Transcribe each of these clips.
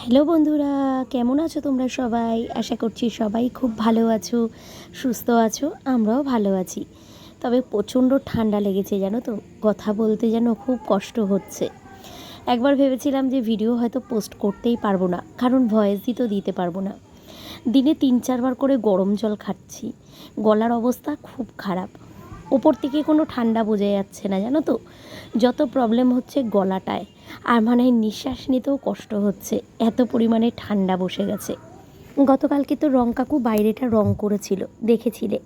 Hello বন্ধুরা, কেমন আছো তোমরা সবাই? আশা করছি সবাই খুব ভালো আছো, সুস্থ আছো, আমরাও ভালো আছি। তবে প্রচণ্ড ঠান্ডা লেগেছে, জানো তো? কথা বলতে যেন খুব কষ্ট হচ্ছে। একবার ভেবেছিলাম যে ভিডিও হয়তো পোস্ট করতেই পারব না, কারণ ভয়েস দিতেও দিতে পারব না। দিনে তিন চারবার করে গরম জল খাচ্ছি, গলার অবস্থা খুব খারাপ। ওপর থেকে কোনো ঠান্ডা বোঝা যাচ্ছে না, জানো তো? যত প্রবলেম হচ্ছে গলাটায়, আর মানে নিঃশ্বাস নিতেও কষ্ট হচ্ছে, এত পরিমাণে ঠান্ডা বসে গেছে। গতকালকে তো রং কাকু বাইরেটা রং করেছিল, দেখেছিলে।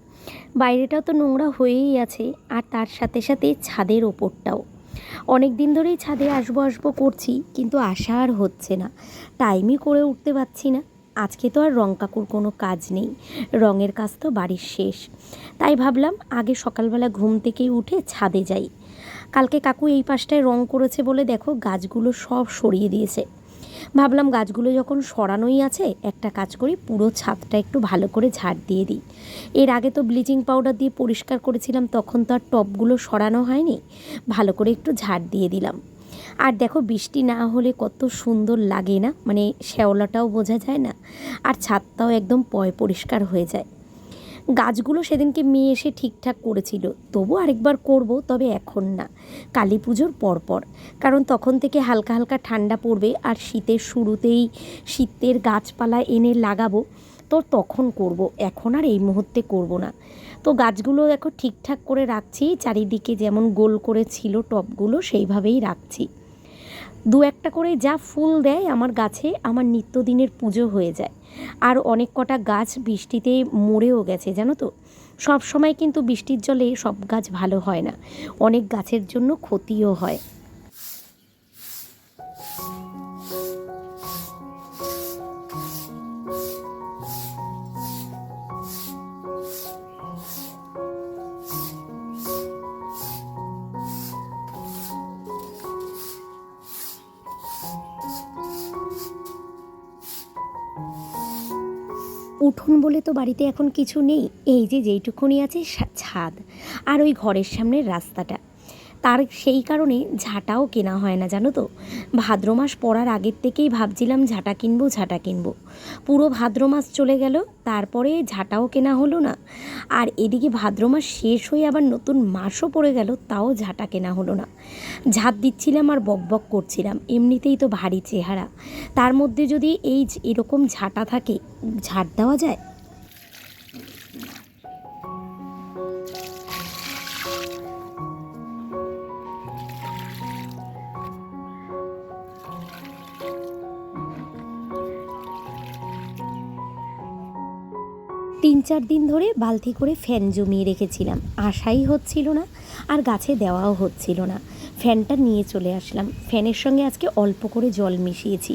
বাইরেটাও তো নোংরা হয়েই আছে, আর তার সাথে সাথে ছাদের ওপরটাও। অনেক দিন ধরেই ছাদে আসব আসব করছি, কিন্তু আসা আর হচ্ছে না। টাইমই করে উঠতে পারছি না। আজকে তো আর রং কাকুর কোনো কাজ নেই। রঙের কাজ তো বাড়ির শেষ। তাই ভাবলাম আগে সকালবেলা ঘুম থেকেই উঠে ছাদে যাই। কালকে কাকু এই পাশটায় রং করেছে বলে দেখো গাছগুলো সব সরিয়ে দিয়েছে। ভাবলাম গাছগুলো যখন সরানোই আছে, একটা কাজ করি, পুরো ছাদটা একটু ভালো করে ঝাড় দিয়ে দিই। এর আগে তো ব্লিচিং পাউডার দিয়ে পরিষ্কার করেছিলাম, তখন তো আর টবগুলো সরানো হয়নি। ভালো করে একটু ঝাড় দিয়ে দিলাম। আর দেখো বৃষ্টি না হলে কত সুন্দর লাগে না? মানে শ্যাওলাটাও বোঝা যায় না, আর ছাদটাও একদম পয় পরিষ্কার হয়ে যায়। গাছগুলো সেদিনকে মেয়ে এসে ঠিকঠাক করেছিল, তবু আরেকবার করব, তবে এখন না। কালী পুজোর পরপর, কারণ তখন থেকে হালকা হালকা ঠান্ডা পড়বে, আর শীতের শুরুতেই শীতের গাছপালা এনে লাগাবো, তো তখন করব, এখন আর এই মুহূর্তে করব না। তো গাছগুলো দেখো ঠিকঠাক করে রাখছি, চারিদিকে যেমন গোল করে ছিল টপগুলো সেইভাবেই রাখছি। দু একটা করে যা ফুল দেয় আমার গাছে, আমার নিত্যদিনের পুজো হয়ে যায়। আর অনেক কটা গাছ বৃষ্টিতে মরেও গেছে, জানো তো? সব সময় কিন্তু বৃষ্টির জলে সব গাছ ভালো হয় না। অনেক গাছের জন্য ক্ষতিও হয়। উঠোন বলে তো বাড়িতে এখন কিছু নেই। এই যে যেইটুকুনি আছে ছাদ আর ওই ঘরের সামনের রাস্তাটা। তার সেই কারণে ঝাঁটাও কেনা হয় না, জানো তো? ভাদ্র মাস পড়ার আগের থেকেই ভাবছিলাম ঝাঁটা কিনবো ঝাঁটা কিনবো। পুরো ভাদ্র মাস চলে গেল, তারপরে ঝাঁটাও কেনা হলো না। আর এদিকে ভাদ্র মাস শেষ হয়ে আবার নতুন মাসও পড়ে গেল, তাও ঝাঁটা কেনা হলো না। ঝাঁট দিচ্ছিলাম আর বকবক করছিলাম, এমনিতেই তো ভারী চেহারা। তার মধ্যে যদি এই এরকম ঝাঁটা থাকে, ঝাঁট দেওয়া যায়? তিন চার দিন ধরে বালতি করে ফ্যান জমিয়ে রেখেছিলাম। আশাই হচ্ছিল না আর গাছে দেওয়াও হচ্ছিল না। ফ্যানটা নিয়ে চলে আসলাম। ফ্যানের সঙ্গে আজকে অল্প করে জল মিশিয়েছি।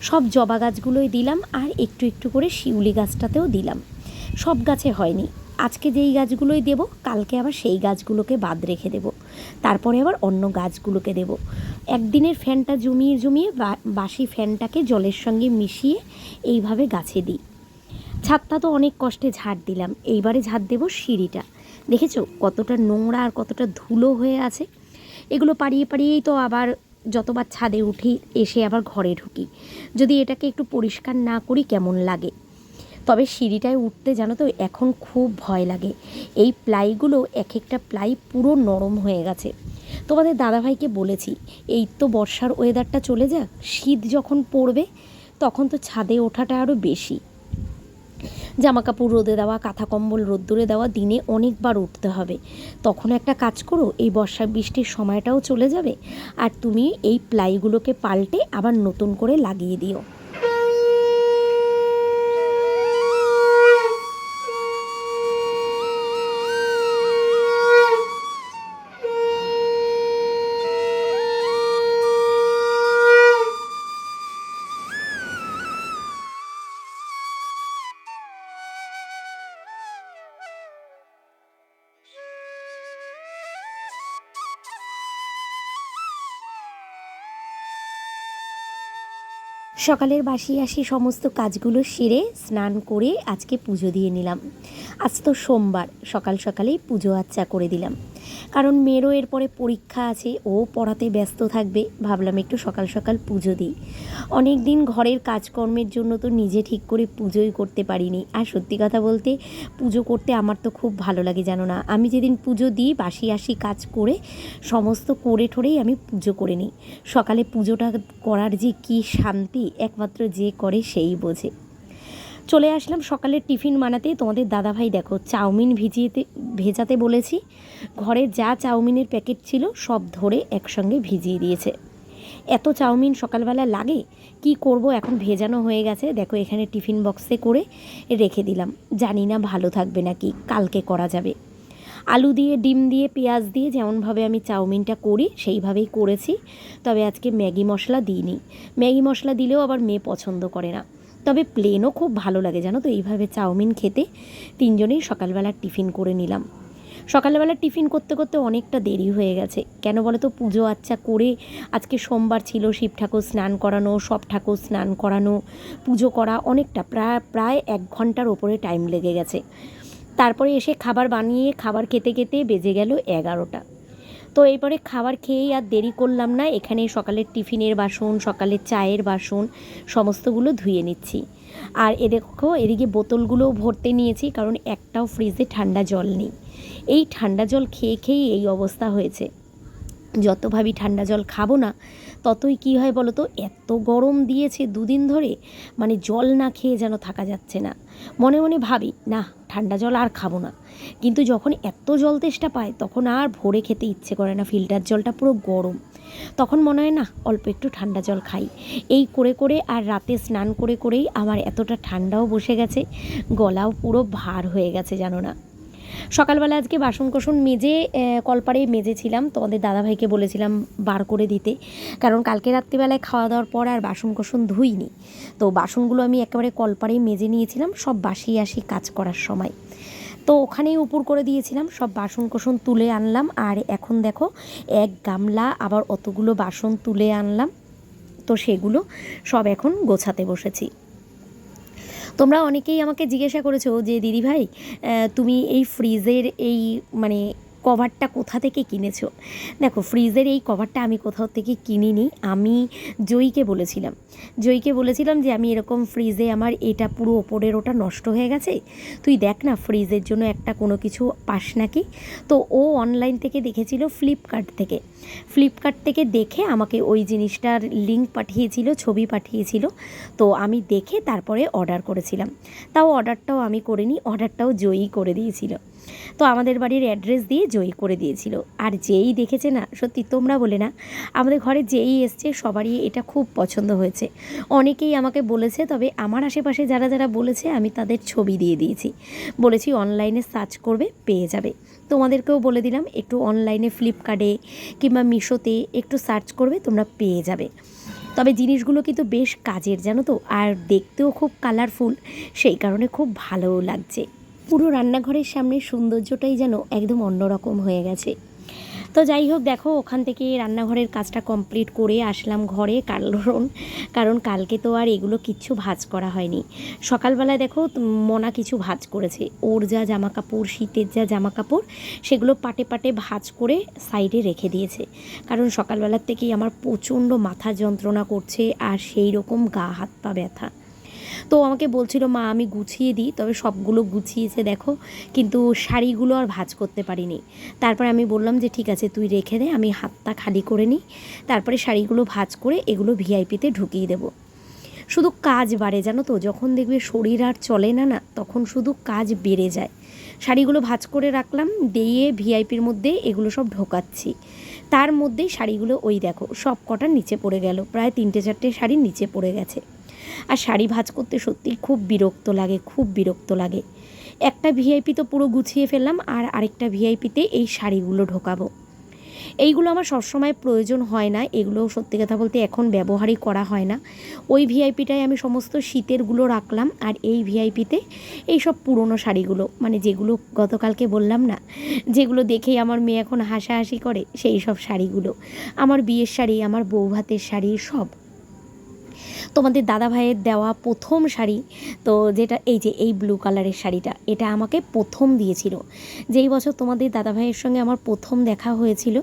সব জবা গাছগুলোই দিলাম আর একটু একটু করে শিউলি গাছটাতেও দিলাম। সব গাছে হয়নি। আজকে যেই গাছগুলোই দেব, কালকে আবার সেই গাছগুলোকে বাদ রেখে দেব। তারপরে আবার অন্য গাছগুলোকে দেব। একদিনের ফ্যানটা জমিয়ে জমিয়ে বাসি ফ্যানটাকে জলের সঙ্গে মিশিয়ে এইভাবে গাছে দিই। ছাদটা তো অনেক কষ্টে ঝাড় দিলাম। এইবারে ঝাড় দেবো সিঁড়িটা। দেখেছ? কতটা নোংরা আর কতটা ধুলো হয়ে আছে। এগুলো পাড়িয়ে পাড়িয়েই তো আবার যতবার ছাদে উঠি, এসে আবার ঘরে ঢুকি। যদি এটাকে একটু পরিষ্কার না করি কেমন লাগে? তবে সিঁড়িটায় উঠতে জানো তো, এখন খুব ভয় লাগে। এই প্লাইগুলো এক একটা প্লাই পুরো নরম হয়ে গেছে। তোমাদের দাদাভাইকে বলেছি, এই তো বর্ষার ওয়েদারটা চলে যাক, শীত যখন পড়বে, তখন তো ছাদে ওঠাটা আরও বেশি। জামা কাপড় রোদে দেওয়া, কাঁথা কম্বল রোদ্দুরে দেওয়া, দিনে অনেকবার উঠতে হবে। তখন একটা কাজ করো, এই বর্ষা বৃষ্টির সময়টাও চলে যাবে। আর তুমি এই প্লাইগুলোকে পাল্টে আবার নতুন করে লাগিয়ে দিও। সকালের বাসি আসি সমস্ত কাজগুলো সেরে স্নান করে আজকে পুজো দিয়ে নিলাম। আজ তো সোমবার, সকাল সকালেই পুজো আচ্চা করে দিলাম। কারণ মেয়েরও এরপরে পরীক্ষা আছে, ও পড়াতে ব্যস্ত থাকবে। ভাবলাম একটু সকাল সকাল পুজো দিই। অনেক দিন ঘরের কাজকর্মের জন্য তো নিজে ঠিক করে পুজোই করতে পারিনি। আর সত্যি কথা বলতে, পুজো করতে আমার তো খুব ভালো লাগে, জানো না? আমি যেদিন পুজো দিই বাসি আসি কাজ করে, সমস্ত করে ঠোরেই আমি পুজো করে নিই। সকালে পুজোটা করার যে কী শান্তি, একমাত্র যে করে সেই বোঝে। চলে আসলাম সকালের টিফিন বানাতে। তোমাদের দাদাভাই দেখো, চাউমিন ভিজিয়েতে ভেজাতে বলেছি। ঘরে যা চাউমিনের প্যাকেট ছিল সব ধরে একসঙ্গে ভিজিয়ে দিয়েছে। এত চাউমিন সকালবেলা লাগে? কি করব? এখন ভেজানো হয়ে গেছে। দেখো, এখানে টিফিন বক্সে করে রেখে দিলাম। জানি না ভালো থাকবে নাকি, কালকে করা যাবে। আলু দিয়ে, ডিম দিয়ে, পেঁয়াজ দিয়ে যেমনভাবে আমি চাউমিনটা করি, সেইভাবেই করেছি। তবে আজকে ম্যাগি মশলা দিইনি। ম্যাগি মশলা দিলেও আবার মেয়ে পছন্দ করে না। তবে প্লেনও খুব ভালো লাগে, জানো তো? এইভাবে চাউমিন খেতে তিনজনেই সকালবেলা টিফিন করে নিলাম। সকালবেলা টিফিন করতে করতে অনেকটা দেরি হয়ে গেছে। কেন বলো তো পুজো আচ্ছা করে আজকে সোমবার ছিল, শিব ঠাকুর স্নান করানো, সব ঠাকুর স্নান করানো, পুজো করা, অনেকটা প্রায় প্রায় এক ঘণ্টার ওপরে টাইম লেগে গেছে। তারপরে এসে খাবার বানিয়ে, খাবার খেতে খেতে বেজে গেল এগারোটা। তো এরপরে খাবার খেয়েই আর দেরি করলাম না। এখানে সকালের টিফিনের বাসন, সকালের চায়ের বাসন, সমস্তগুলো ধুয়ে নিচ্ছি। আর এ দেখো, এদিকে বোতলগুলোও ভরতে নিয়েছি, কারণ একটাও ফ্রিজে ঠান্ডা জল নেই। এই ঠান্ডা জল খেয়ে খেয়েই এই অবস্থা হয়েছে। যত ভাবি ঠান্ডা জল খাব না ততই কী হয় বলো তো? এত গরম দিয়েছে দুদিন ধরে মানে জল না খেয়ে যেন থাকা যাচ্ছে না। মনে মনে ভাবি, না, ঠান্ডা জল আর খাব না। কিন্তু যখন এত জল তেষ্টা পায়, তখন আর ভরে খেতে ইচ্ছে করে না। ফিল্টার জলটা পুরো গরম। তখন মনে হয়, না, অল্প একটু ঠান্ডা জল খাই। এই করে করে আর রাতে স্নান করে করেই আমার এতটা ঠান্ডাও বসে গেছে, গলাও পুরো ভার হয়ে গেছে, জানো না। সকালবেলা আজকে বাসন কোসন মেজে কলপারে মেজেছিলাম। তোমাদের দাদাভাইকে বলেছিলাম বার করে দিতে। কারণ কালকে রাত্রিবেলায় খাওয়া দাওয়ার পর আর বাসন কোসন ধুইনি। তো বাসনগুলো আমি একেবারে কলপারেই মেজে নিয়েছিলাম, সব বাসি আসি কাজ করার সময়। তো ওখানেই উপর করে দিয়েছিলাম, সব বাসন কোসন তুলে আনলাম। আর এখন দেখো, এক গামলা আবার অতগুলো বাসন তুলে আনলাম। তো সেগুলো সব এখন গোছাতে বসেছি। তোমরা অনেকেই আমাকে জিজ্ঞাসা করেছ যে দিদিভাই তুমি এই ফ্রিজের এই মানে কভারটা কোথা থেকে কিনেছো? দেখো, ফ্রিজের এই কভারটা আমি কোথাও থেকে কিনিনি। আমি জয়ীকে বলেছিলাম। জয়ীকে বলেছিলাম যে, আমি এরকম ফ্রিজে আমার এটা পুরো ওপরের ওটা নষ্ট হয়ে গেছে। তুই দেখ না, ফ্রিজের জন্য একটা কোনো কিছু পাস নাকি? তো ও অনলাইন থেকে দেখেছিল ফ্লিপকার্ট থেকে। ফ্লিপকার্ট থেকে দেখে আমাকে ওই জিনিসটার লিঙ্ক পাঠিয়েছিল, ছবি পাঠিয়েছিল। তো আমি দেখে তারপরে অর্ডার করেছিলাম। তাও অর্ডারটাও আমি করিনি অর্ডারটাও জয়ী করে দিয়েছিল। তো আমাদের বাড়ির অ্যাড্রেস দিয়ে জয়ী করে দিয়েছিল। আর যেই দেখেছে না, সত্যি তোমরা বলে না, আমাদের ঘরে যেই এসছে সবারই এটা খুব পছন্দ হয়েছে। অনেকেই আমাকে বলেছে, তবে আমার আশেপাশে যারা যারা বলেছে, আমি তাদের ছবি দিয়ে দিয়েছি। বলেছি, অনলাইনে সার্চ করবে, পেয়ে যাবে। তোমাদেরকেও বলে দিলাম, একটু অনলাইনে ফ্লিপকার্টে কিংবা মিশোতে একটু সার্চ করবে, তোমরা পেয়ে যাবে। তবে জিনিসগুলো কিন্তু বেশ কাজের, জানো তো? আর দেখতেও খুব কালারফুল, সেই কারণে খুব ভালোও লাগছে। পুরো রান্নাঘরের সামনে সৌন্দর্যটাই যেন একদম অন্যরকম হয়ে গেছে। তো যাই হোক, দেখো, ওখান থেকে রান্নাঘরের কাজটা কমপ্লিট করে আসলাম ঘরে কারণ কারণ কালকে তো আর এগুলো কিচ্ছু ভাজ করা হয়নি। সকালবেলায় দেখো, মনা কিছু ভাজ করেছে। ওর যা জামা কাপড় শীতের যা জামা কাপড় সেগুলো পাটে পাটে ভাজ করে সাইডে রেখে দিয়েছে। কারণ সকালবেলার থেকেই আমার প্রচণ্ড মাথা যন্ত্রণা করছে আর সেই রকম গা হাত পা ব্যথা। তো আমাকে বলছিল, মা, আমি গুছিয়ে দিই। তবে সবগুলো গুছিয়েছে, দেখো। কিন্তু শাড়িগুলো আর ভাজ করতে পারিনি। তারপরে আমি বললাম যে, ঠিক আছে, তুই রেখে দে, আমি হাতটা খালি করে নিই। তারপরে শাড়িগুলো ভাজ করে এগুলো ভিআইপিতে ঢুকিয়ে দেবো। শুধু কাজ বাড়ে, জানো তো? যখন দেখবে শরীর আর চলে না না, তখন শুধু কাজ বেড়ে যায়। শাড়িগুলো ভাজ করে রাখলাম, দিয়ে ভিআইপির মধ্যে এগুলো সব ঢোকাচ্ছি। তার মধ্যেই শাড়িগুলো ওই দেখো সব কটার নিচে পড়ে গেল। প্রায় তিনটে চারটে শাড়ি নিচে পড়ে গেছে। আর শাড়ি ভাজ করতে সত্যিই খুব বিরক্ত লাগে, খুব বিরক্ত লাগে। একটা ভিআইপি তো পুরো গুছিয়ে ফেললাম আর আরেকটা ভিআইপিতে এই শাড়িগুলো ঢোকাবো। এইগুলো আমার সবসময় প্রয়োজন হয় না এগুলো সত্যি কথা বলতে এখন ব্যবহারই করা হয় না। ওই ভিআইপিটায় আমি সমস্ত শীতেরগুলো রাখলাম আর এই ভিআইপিতে এই সব পুরনো শাড়িগুলো মানে যেগুলো গতকালকে বললাম না, যেগুলো দেখেই আমার মেয়ে এখন হাসাহাসি করে, সেই সব শাড়িগুলো। আমার বিয়ের শাড়ি, আমার বউ ভাতের শাড়ি সব। তোমাদের দাদা ভাইয়ের দেওয়া প্রথম শাড়ি, তো যেটা এই যে এই ব্লু কালারের শাড়িটা, এটা আমাকে প্রথম দিয়েছিল। যেই বছর তোমাদের দাদা ভাইয়ের সঙ্গে আমার প্রথম দেখা হয়েছিল,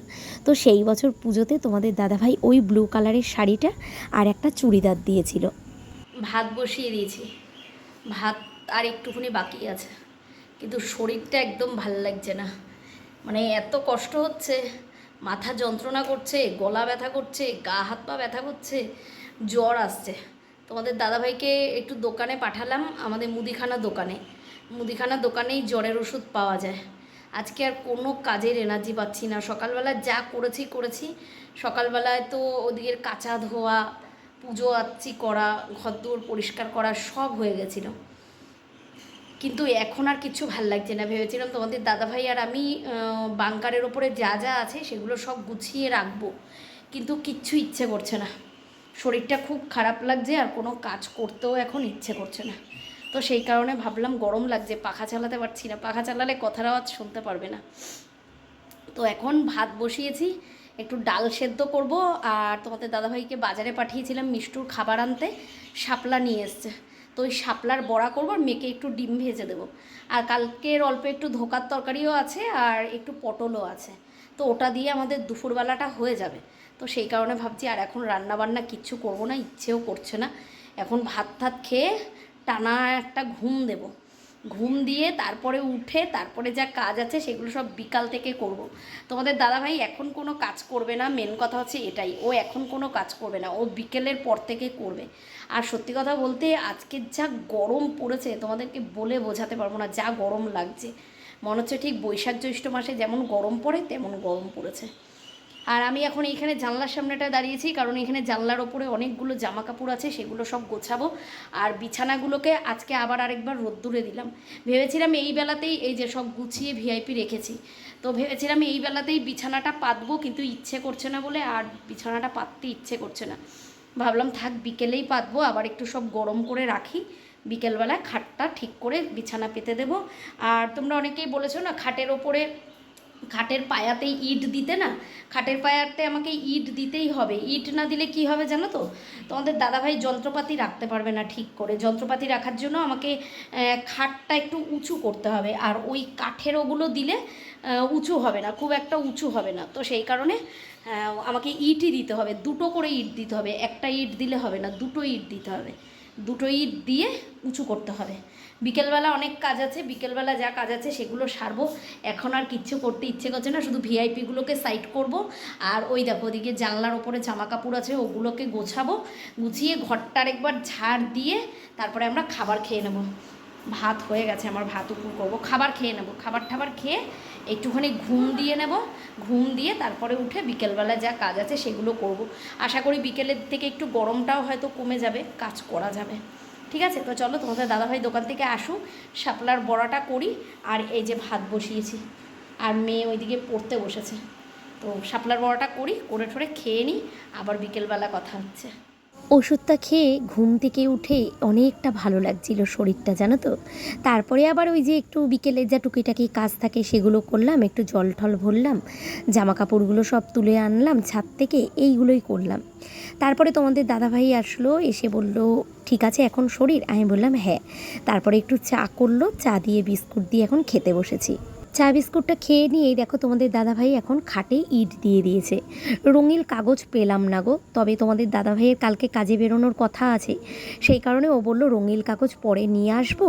তো সেই বছর পুজোতে তোমাদের দাদা ভাই ওই ব্লু কালারের শাড়িটা আর একটা চুড়িদার দিয়েছিল। ভাত বসিয়ে দিয়েছি। ভাত আর একটুখানি বাকি আছে। কিন্তু শরীরটা একদম ভালো লাগছে না। মানে এত কষ্ট হচ্ছে, মাথা যন্ত্রণা করছে, গলা ব্যথা করছে, গা হাত পা ব্যথা করছে। জ্বর আসছে। তোমাদের দাদাভাইকে একটু দোকানে পাঠালাম, আমাদের মুদিখানা দোকানে। মুদিখানা দোকানেই জ্বরের ওষুধ পাওয়া যায়। আজকে আর কোনো কাজের এনার্জি পাচ্ছি না। সকালবেলা যা করেছি করেছি। সকালবেলায় তো ওদিকের কাঁচা ধোয়া, পুজো আচ্ছি করা, ঘরদোর পরিষ্কার করা সব হয়ে গেছিল। কিন্তু এখন আর কিছু ভালো লাগছে না। ভেবেছিলাম তোমাদের দাদাভাই আর আমি বাংকারের ওপরে যা যা আছে সেগুলো সব গুছিয়ে রাখব। কিন্তু কিচ্ছু ইচ্ছে করছে না। শরীরটা খুব খারাপ লাগছে আর কোনো কাজ করতেও এখন ইচ্ছে করছে না। তো সেই কারণে ভাবলাম গরম লাগছে, পাখা চালাতে পারছি না। পাখা চালালে কথার আওয়াজ শুনতে পারবে না। তো এখন ভাত বসিয়েছি, একটু ডাল সেদ্ধ করব আর তোমাদের দাদাভাইকে বাজারে পাঠিয়েছিলাম মিষ্টুর খাবার আনতে, শাপলা নিয়ে এসছে। তো ওই শাপলার বড়া করব আর মেয়েকে একটু ডিম ভেজে দেবো। আর কালকের অল্প একটু ধোকার তরকারিও আছে আর একটু পটলও আছে। তো ওটা দিয়ে আমাদের দুপুরবেলাটা হয়ে যাবে। তো সেই কারণে ভাবছি, আর এখন রান্না বান্না কিচ্ছু করব না, ইচ্ছেও করছে না। এখন ভাত টাত খেয়ে টানা একটা ঘুম দেবো। ঘুম দিয়ে তারপরে উঠে, তারপরে যা কাজ আছে সেগুলো সব বিকাল থেকে করব। তোমাদের দাদাভাই এখন কোনো কাজ করবে না, মেন কথা হচ্ছে এটাই। ও এখন কোনো কাজ করবে না, ও বিকেলের পর থেকে করবে। আর সত্যি কথা বলতে আজকে যা গরম পড়েছে, তোমাদেরকে বলে বোঝাতে পারব না যা গরম লাগছে। মনে হচ্ছে ঠিক বৈশাখ জ্যৈষ্ঠ মাসে যেমন গরম পড়ে, তেমন গরম পড়েছে। আর আমি এখন এইখানে জানলার সামনেটা দাঁড়িয়েছি, কারণ এখানে জানলার ওপরে অনেকগুলো জামা কাপড় আছে, সেগুলো সব গোছাবো। আর বিছানাগুলোকে আজকে আবার আরেকবার রোদ্দুরে দিলাম। ভেবেছিলাম এই বেলাতেই এই যে সব গুছিয়ে ভিআইপি রেখেছি। তো ভেবেছিলাম এই বেলাতেই বিছানাটা পাতবো, কিন্তু ইচ্ছে করছে না বলে আর বিছানাটা পাততে ইচ্ছে করছে না। ভাবলাম থাক, বিকেলেই পাতবো, আবার একটু সব গরম করে রাখি। বিকেলবেলা খাটটা ঠিক করে বিছানা পেতে দেবো। আর তোমরা অনেকেই বলেছ না, খাটের ওপরে খাটের পায়াতেই ইট দিতে না? খাটের পায়াতে আমাকে ইট দিতেই হবে। ইট না দিলে কি হবে জানো তো? তোমাদের দাদাভাই যন্ত্রপাতি রাখতে পারবে না ঠিক করে। যন্ত্রপাতি রাখার জন্য আমাকে খাটটা একটু উঁচু করতে হবে। আর ওই কাঠের ওগুলো দিলে উঁচু হবে না, খুব একটা উঁচু হবে না। তো সেই কারণে আমাকে ইটই দিতে হবে। দুটো করে ইট দিতে হবে। একটা ইট দিলে হবে না, দুটো ইট দিতে হবে। দুটো ইট দিয়ে উঁচু করতে হবে। বিকেলবেলা অনেক কাজ আছে, বিকেলবেলা যা কাজ আছে সেগুলো সারবো। এখন আর কিচ্ছু করতে ইচ্ছে করছে না, শুধু ভিআইপিগুলোকে সাইড করব। আর ওই দেখো, ওদিকে জানলার ওপরে জামা কাপড় আছে, ওগুলোকে গোছাবো। গুছিয়ে ঘরটার একবার ঝাড় দিয়ে তারপরে আমরা খাবার খেয়ে নেব। ভাত হয়ে গেছে, আমার ভাত উপর করব। খাবার খেয়ে নেব। খাবার টাবার খেয়ে একটুখানি ঘুম দিয়ে নেব। ঘুম দিয়ে তারপরে উঠে বিকেলবেলা যা কাজ আছে সেগুলো করব। আশা করি বিকেলের থেকে একটু গরমটাও হয়তো কমে যাবে, কাজ করা যাবে। ঠিক আছে? তো চলো তোমাদের দাদাভাই দোকান থেকে আসুক, শাপলার বড়াটা করি, আর এই যে ভাত বসিয়েছি। আর মেয়ে ওইদিকে পড়তে বসেছে। তো শাপলার বড়াটা করি, করে ঠোরে খেয়ে নিই, আবার বিকেলবেলা কথা হচ্ছে। ওষুধটা খেয়ে ঘুম থেকে উঠে অনেকটা ভালো লাগছিল শরীরটা, জানো তো। তারপরে আবার ওই যে একটু বিকেলে যা টুকিটাকি কাজ থাকে সেগুলো করলাম, একটু জল টল ভরলাম জামা কাপড়গুলো সব তুলে আনলাম, ছাদ থেকে এইগুলোই করলাম। তারপরে তোমাদের দাদাভাই আসলো, এসে বলল, ঠিক আছে, এখন শরীর? আমি বললাম হ্যাঁ। তারপরে একটু চা করল, চা দিয়ে বিস্কুট দিয়ে এখন খেতে বসেছি। চা বিস্কুটটা খেয়ে নিয়েই দেখো তোমাদের দাদাভাই এখন খাটে ইট দিয়ে দিয়েছে। রঙিন কাগজ পেলাম না গো, তবে তোমাদের দাদাভাইয়ের কালকে কাজে বেরোনোর কথা আছে। সেই কারণে ও বলল রঙিন কাগজ পরে নিয়ে আসব।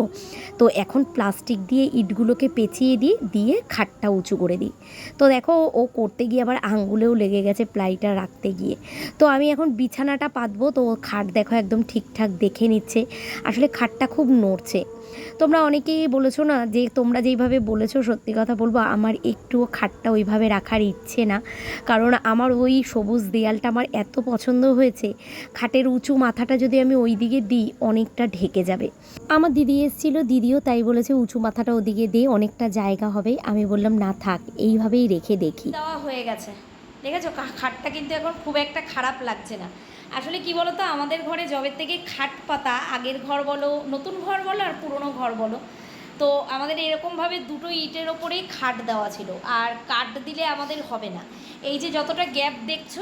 তো এখন প্লাস্টিক দিয়ে ইটগুলোকে পেঁচিয়ে দিই, দিয়ে খাটটা উঁচু করে দিই। তো দেখো, ও করতে গিয়ে আবার আঙ্গুলেও লেগে গেছে প্লাইটা রাখতে গিয়ে। তো আমি এখন বিছানাটা পাতবো, তো ও খাট দেখো একদম ঠিকঠাক দেখে নিচ্ছে। আসলে খাটটা খুব নড়ছে। তোমরা অনেকেই বলেছ না যে তোমরা যেইভাবে বলেছ সত্যি কথা বলব, আমার একটুও খাটটা ওইভাবে রাখার ইচ্ছে না। কারণ আমার ওই সবুজ দেয়ালটা আমার এত পছন্দ হয়েছে, খাটের উঁচু মাথাটা যদি আমি ওই দিকে দিই, অনেকটা ঢেকে যাবে। আমার দিদি এসেছিল, দিদিও তাই বলেছে, উঁচু মাথাটা ওদিকে দিয়ে অনেকটা জায়গা হবে। আমি বললাম, না থাক, এইভাবেই রেখে দেখি। দেওয়া হয়ে গেছে। দেখেছ? খাটটা কিন্তু এখন খুব একটা খারাপ লাগছে না। আসলে কি বলো তো আমাদের ঘরে জবের থেকে খাট পাতা, আগের ঘর বলো, নতুন ঘর বলো আর পুরনো ঘর বলো। তো আমাদের এরকমভাবে দুটো ইটের ওপরেই খাট দেওয়া ছিল, আর কাঠ দিলে আমাদের হবে না। এই যে যতটা গ্যাপ দেখছ,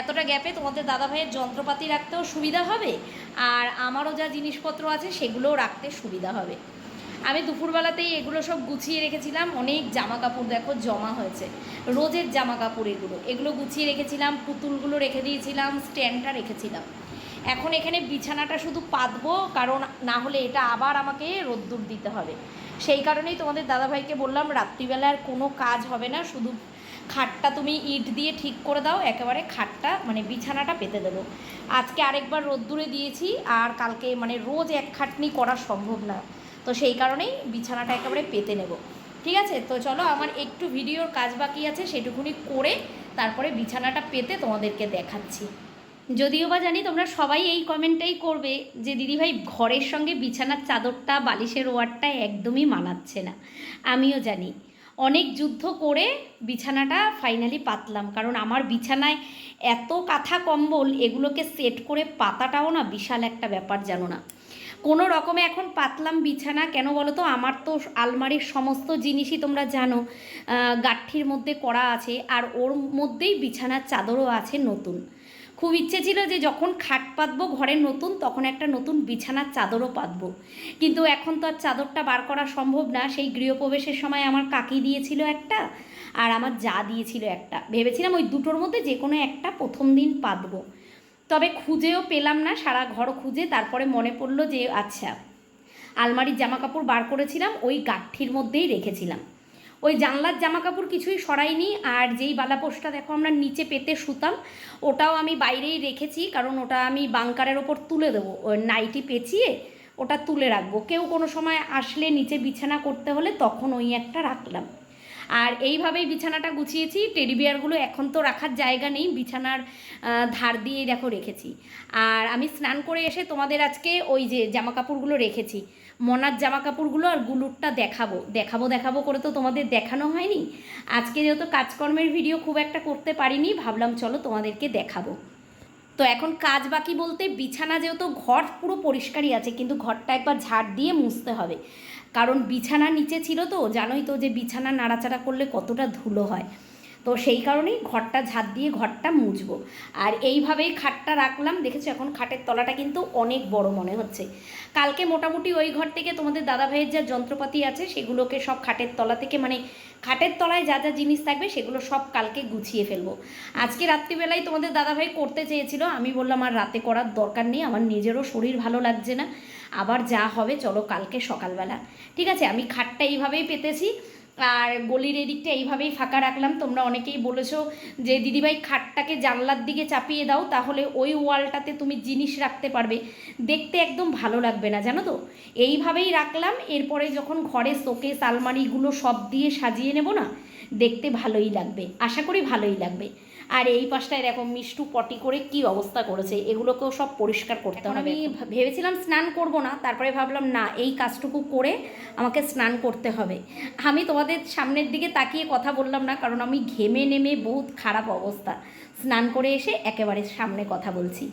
এতটা গ্যাপে তোমাদের দাদাভাইয়ের যন্ত্রপাতি রাখতেও সুবিধা হবে, আর আমারও যা জিনিসপত্র আছে সেগুলোও রাখতে সুবিধা হবে। আমি দুপুরবেলাতেই এগুলো সব গুছিয়ে রেখেছিলাম। অনেক জামা কাপড় দেখো জমা হয়েছে। রোজের জামা কাপড় এগুলো। এগুলো গুছিয়ে রেখেছিলাম, পুতুলগুলো রেখে দিয়েছিলাম স্ট্যান্ডটা রেখেছিলাম। এখন এখানে বিছানাটা শুধু পাতবো, কারণ না হলে এটা আবার আমাকে রোদ্দুর দিতে হবে। সেই কারণেই তোমাদের দাদাভাইকে বললাম রাত্রিবেলার কোনো কাজ হবে না, শুধু খাটটা তুমি ইট দিয়ে ঠিক করে দাও, একেবারে খাটটা মানে বিছানাটা পেতে দেবো। আজকে আরেকবার রোদ্দুরে দিয়েছি, আর কালকে মানে রোজ এক খাটনি করা সম্ভব না। তো সেই কারণেই বিছানাটা একেবারে পেতে নেব। ঠিক আছে? তো চলো, আমার একটু ভিডিওর কাজ বাকি আছে, সেটুকুনি করে তারপরে বিছানাটা পেতে তোমাদেরকে দেখাচ্ছি। যদিও বা জানি তোমরা সবাই এই কমেন্টটাই করবে যে, দিদিভাই, ঘরের সঙ্গে বিছানার চাদরটা, বালিশের ওয়ারটা একদমই মানাচ্ছে না। আমিও জানি। অনেক যুদ্ধ করে বিছানাটা ফাইনালি পাতলাম, কারণ আমার বিছানায় এত কাঁথা কম্বল, এগুলোকে সেট করে পাতাটাও না বিশাল একটা ব্যাপার জানো না। কোনো রকমে এখন পাতলাম বিছানা। কেন বলো তো আমার তো আলমারির সমস্ত জিনিসই তোমরা জানো গাঠির মধ্যে করা আছে আর ওর মধ্যেই বিছানার চাদরও আছে নতুন। খুব ইচ্ছে ছিল যে যখন খাট পাতবো ঘরের নতুন, তখন একটা নতুন বিছানার চাদরও পাতবো। কিন্তু এখন তো আর চাদরটা বার করা সম্ভব না। সেই গৃহপ্রবেশের সময় আমার কাকি দিয়েছিল একটা আর আমার যা দিয়েছিল একটা। ভেবেছিলাম ওই দুটোর মধ্যে যে কোনো একটা প্রথম দিন পাতবো। তবে খুঁজেও পেলাম না, সারা ঘর খুঁজে তারপরে মনে পড়ল যে আচ্ছা আলমারির জামা কাপড় বার করেছিলাম, ওই গাঠির মধ্যেই রেখেছিলাম। ওই জানলার জামা কাপড় কিছুই সরাইনি, আর যেই বালাপোষটা দেখো আমরা নিচে পেতে শুতাম, ওটাও আমি বাইরেই রেখেছি, কারণ ওটা আমি বাংকারের ওপর তুলে দেবো, ওই নাইটি পেঁচিয়ে ওটা তুলে রাখব। কেউ কোনো সময় আসলে নিচে বিছানা করতে হলে তখন ওই একটা রাখলাম। আর এইভাবেই বিছানাটা গুছিয়েছি টেডি বিয়ারগুলো এখন তো রাখার জায়গা নেই, বিছানার ধার দিয়েই দেখো রেখেছি। আর আমি স্নান করে এসে তোমাদের আজকে ওই যে জামা কাপড়গুলো রেখেছি। মনার জামা কাপড়গুলো আর গুলুরটা দেখাবো। দেখাবো দেখাবো করে তো তোমাদের দেখানো হয়নি। আজকে যেহেতু কাজকর্মের ভিডিও খুব একটা করতে পারিনি, ভাবলাম চলো তোমাদেরকে দেখাবো। তো এখন কাজ বাকি বলতে বিছানা যেহেতু ঘর পুরো পরিষ্কারই আছে, কিন্তু ঘরটা একবার ঝাড় দিয়ে মুছতে হবে। কারণ বিছানা নিচে ছিল তো, জানোই তো যে বিছানা নাড়াচাড়া করলে কতটা ধুলো হয়। তো সেই কারণেই ঘরটা ঝাড় দিয়ে ঘরটা মুছবো। আর এইভাবেই খাটটা রাখলাম, দেখেছ এখন খাটের তলাটা কিন্তু অনেক বড় মনে হচ্ছে। কালকে মোটামুটি ওই ঘর থেকে তোমাদের দাদাভাইয়ের যা যন্ত্রপাতি আছে, সেগুলোকে সব খাটের তলা থেকে মানে খাটের তলায় যা যা জিনিস থাকবে, সেগুলো সব কালকে গুছিয়ে ফেলব। আজকে রাত্রিবেলায় তোমাদের দাদাভাই করতে চেয়েছিল, আমি বললাম আর রাতে করার দরকার নেই, আমার নিজেরও শরীর ভালো লাগছে না। আবার যা হবে, চলো কালকে সকালবেলা। ঠিক আছে, আমি খাটটা এইভাবেই পেতেছি। আর গলির এদিকটা এইভাবেই ফাঁকা রাখলাম। তোমরা অনেকেই বলেছ যে, দিদিভাই, খাটটাকে জানলার দিকে চাপিয়ে দাও, তাহলে ওই ওয়ালটাতে তুমি জিনিস রাখতে পারবে। দেখতে একদম ভালো লাগবে না, জানো তো? এইভাবেই রাখলাম। এরপরে যখন ঘরে শোকেস, আলমারিগুলো সব দিয়ে সাজিয়ে নেব না, দেখতে ভালোই লাগবে। আশা করি ভালোই লাগবে। আর এই পাশটায় দেখো মিষ্টু পটি করে কি অবস্থা করেছে এগুলোকেও সব পরিষ্কার করতে হবে। আমি ভেবেছিলাম স্নান করব না তারপরে ভাবলাম না এই কাজটুকু করে আমাকে স্নান করতে হবে। আমি তোমাদের সামনের দিকে তাকিয়ে কথা বললাম না কারণ আমি ঘেমে নেমে বহুত খারাপ অবস্থা। স্নান করে এসে একেবারে সামনে কথা বলছি।